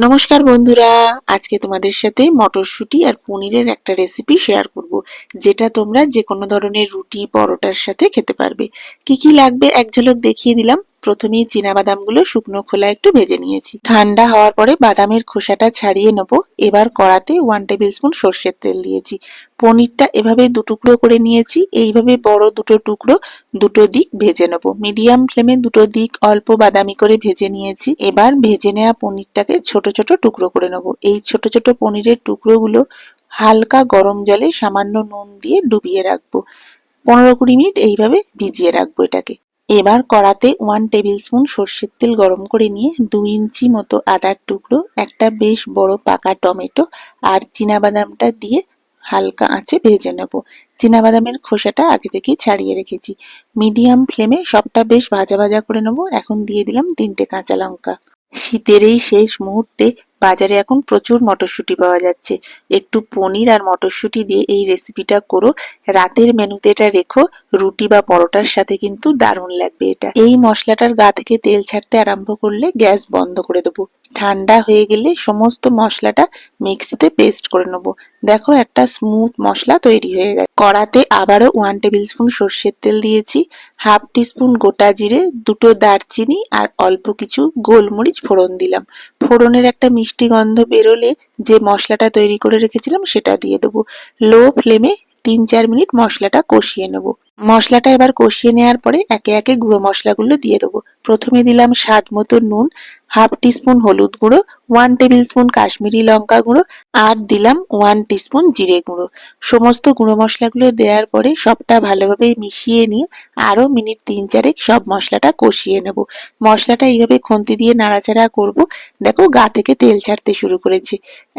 নমস্কার বন্ধুরা, আজকে তোমাদের সাথে মটরশুঁটি আর পনিরের একটা রেসিপি শেয়ার করব, যেটা তোমরা যে কোনো ধরনের রুটি, পরোটার সাথে খেতে পারবে। কি কি লাগবে? এক ঝলক দেখিয়ে দিলাম। প্রথমেই বাদামগুলো শুকনো খোলা একটু ভেজে নিয়েছি। ঠান্ডা হওয়ার পরে বাদামের খোসাটা ছাড়িয়ে নেব। এবার কড়াতে ওয়ান টেবিল স্পুন সর্ষের তেল দিয়েছি। পনিরটা এভাবে দু টুকরো করে নিয়েছি। এইভাবে বড় দুটো টুকরো দুটো দিক ভেজে নেব। মিডিয়াম ফ্লেমে দুটো দিক অল্প বাদামি করে ভেজে নিয়েছি। এবার ভেজে নেওয়া পনিরটাকে ছোট ছোট টুকরো করে নেব। এই ছোট ছোট পনিরের টুকরোগুলো হালকা গরম জলে সামান্য নুন দিয়ে ডুবিয়ে রাখব। পনেরো কুড়ি মিনিট এইভাবে ভিজিয়ে রাখব এটাকে। এবার কড়াতে ওয়ান টেবিল স্পুন সর্ষের তেল গরম করে নিয়ে দু ইঞ্চি মতো আদার টুকরো, একটা বেশ বড় পাকা টমেটো আর বাদামটা দিয়ে হালকা আঁচে ভেজে নেব। বাদামের খোসাটা আগে থেকেই ছাড়িয়ে রেখেছি। মিডিয়াম ফ্লেমে সবটা বেশ ভাজা ভাজা করে নেব। এখন দিয়ে দিলাম তিনটে কাঁচা লঙ্কা। শীতের এই শেষ মুহূর্তে বাজারে এখন প্রচুর মটরশুঁটি পাওয়া যাচ্ছে। একটু পনির আর মটরশুঁটি দিয়ে এই রেসিপিটা করো। রাতের মেনুতে এটা রেখো। রুটি বা পরোটার সাথে কিন্তু দারুণ লাগবে এটা। এই মশলাটার গা থেকে তেল ছাড়তে আরম্ভ করলে গ্যাস বন্ধ করে দেবো। ঠান্ডা হয়ে গেলে সমস্ত মশলাটা মিক্সিতে পেস্ট করে নেব। দেখো একটা স্মুথ মশলা তৈরি হয়ে গেছে। কড়াতে আবারও ওয়ান টেবিল স্পুন সর্ষের তেল দিয়েছি। হাফ টিস্পুন গোটা জিরে, দুটো দারচিনি আর অল্প কিছু গোলমরিচ ফোড়ন দিলাম। ফোড়নের একটা মিষ্টি গন্ধ বেরোলে যে মশলাটা তৈরি করে রেখেছিলাম সেটা দিয়ে দেবো। লো ফ্লেমে তিন চার মিনিট মশলাটা কষিয়ে নেব। মশলাটা এবার কষিয়ে নেওয়ার পরে একে একে গুঁড়ো মশলাগুলো দিয়ে দেবো। প্রথমে দিলাম স্বাদ মতো নুন হাফ টিস্পুন হলুদ গুঁড়ো ওয়ান টেবিল স্পুন কাশ্মীরি লঙ্কা গুঁড়ো, আর দিলাম ওয়ান টিস্পুন জিরে গুঁড়ো। সমস্ত গুঁড়ো মশলাগুলো দেওয়ার পরে সবটা ভালোভাবে মিশিয়ে নিয়ে আরও মিনিট তিন চারেক সব মশলাটা কষিয়ে নেব। মশলাটা এইভাবে খন্তি দিয়ে নাড়াচাড়া করব। দেখো গা থেকে তেল ছাড়তে শুরু করেছে।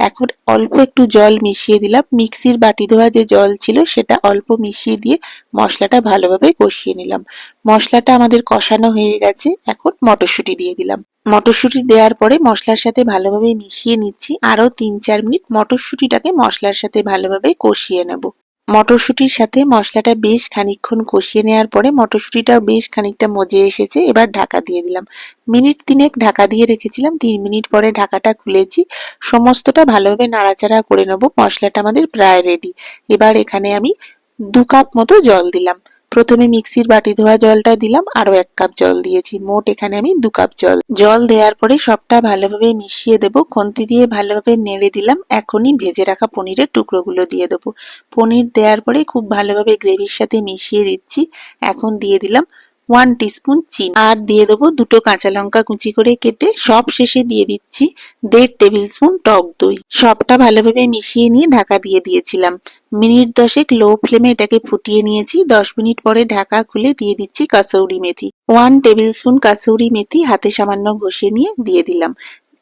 এখন অল্প একটু জল মিশিয়ে দিলাম। মিক্সির বাটি ধোয়া যে জল ছিল সেটা অল্প মিশিয়ে দিয়ে মশলাটা ভালোভাবে কষিয়ে নিলাম। মশলাটা আমাদের কষানো হয়ে গেছে। এখন মটরশুঁটি দিয়ে দিলাম। মটরশুঁটি দেওয়ার পরে মশলার সাথে ভালোভাবে মিশিয়ে নিচ্ছি। আরও তিন চার মিনিট মটরশুঁটিটাকে মশলার সাথে ভালোভাবে কষিয়ে নেব। মটরশুঁটির সাথে মশলাটা বেশ খানিকক্ষণ কষিয়ে নেওয়ার পরে মটরশুঁটিটাও বেশ খানিকটা মজে এসেছে, এবার ঢাকা দিয়ে দিলাম। মিনিট তিনেক ঢাকা দিয়ে রেখেছিলাম, তিন মিনিট পরে ঢাকাটা খুলেছি। সমস্তটা ভালোভাবে নাড়াচাড়া করে নেব, মশলাটা আমাদের প্রায় রেডি এবার এখানে আমি দু কাপ মতো জল দিলাম। প্রথমে মিক্সির বাটি ধোয়া জলটা দিলাম আরও এক কাপ জল দিয়েছি। মোট এখানে আমি দু কাপ জল। জল দেওয়ার পরে সবটা ভালোভাবে মিশিয়ে দেব। খন্তি দিয়ে ভালোভাবে নেড়ে দিলাম। এখনই ভেজে রাখা পনিরের টুকরোগুলো দিয়ে দেবো। পনির দেওয়ার পরে খুব ভালোভাবে গ্রেভির সাথে মিশিয়ে দিচ্ছি। এখন দিয়ে দিলাম ওয়ান টিস্পুন চিনি। আর দিয়ে দেবো দুটো কাঁচা লঙ্কা কুচি করে কেটে সব শেষে দিয়ে দিচ্ছি দেড় টেবিল স্পুন টক দই। সবটা ভালোভাবে মিশিয়ে নিয়ে ঢাকা দিয়ে দিয়েছিলাম। মিনিট দশেক লো ফ্লেমে এটাকে ফুটিয়ে নিয়েছি। দশ মিনিট পরে ঢাকা খুলে দিয়ে দিচ্ছি kasuri methi. One tablespoon kasuri methi হাতে সামান্য ঘষে নিয়ে দিয়ে দিলাম।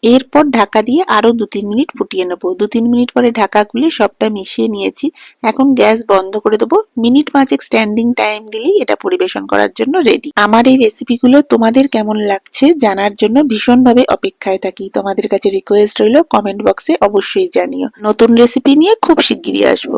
এরপর ঢাকা দিয়ে আরও দু তিন মিনিট ফুটিয়ে নেব। দু তিন মিনিট পরে ঢাকা খুলে সবটা মিশিয়ে নিয়েছি। এখন গ্যাস বন্ধ করে দেবো। মিনিট পাঁচেক স্ট্যান্ডিং টাইম দিলেই এটা পরিবেশন করার জন্য রেডি। আমার এই রেসিপিগুলো তোমাদের কেমন লাগছে জানার জন্য ভীষণভাবে অপেক্ষায় থাকি। তোমাদের কাছে রিকোয়েস্ট রইল কমেন্ট বক্সে অবশ্যই জানিও। নতুন রেসিপি নিয়ে খুব শিগগিরই আসব।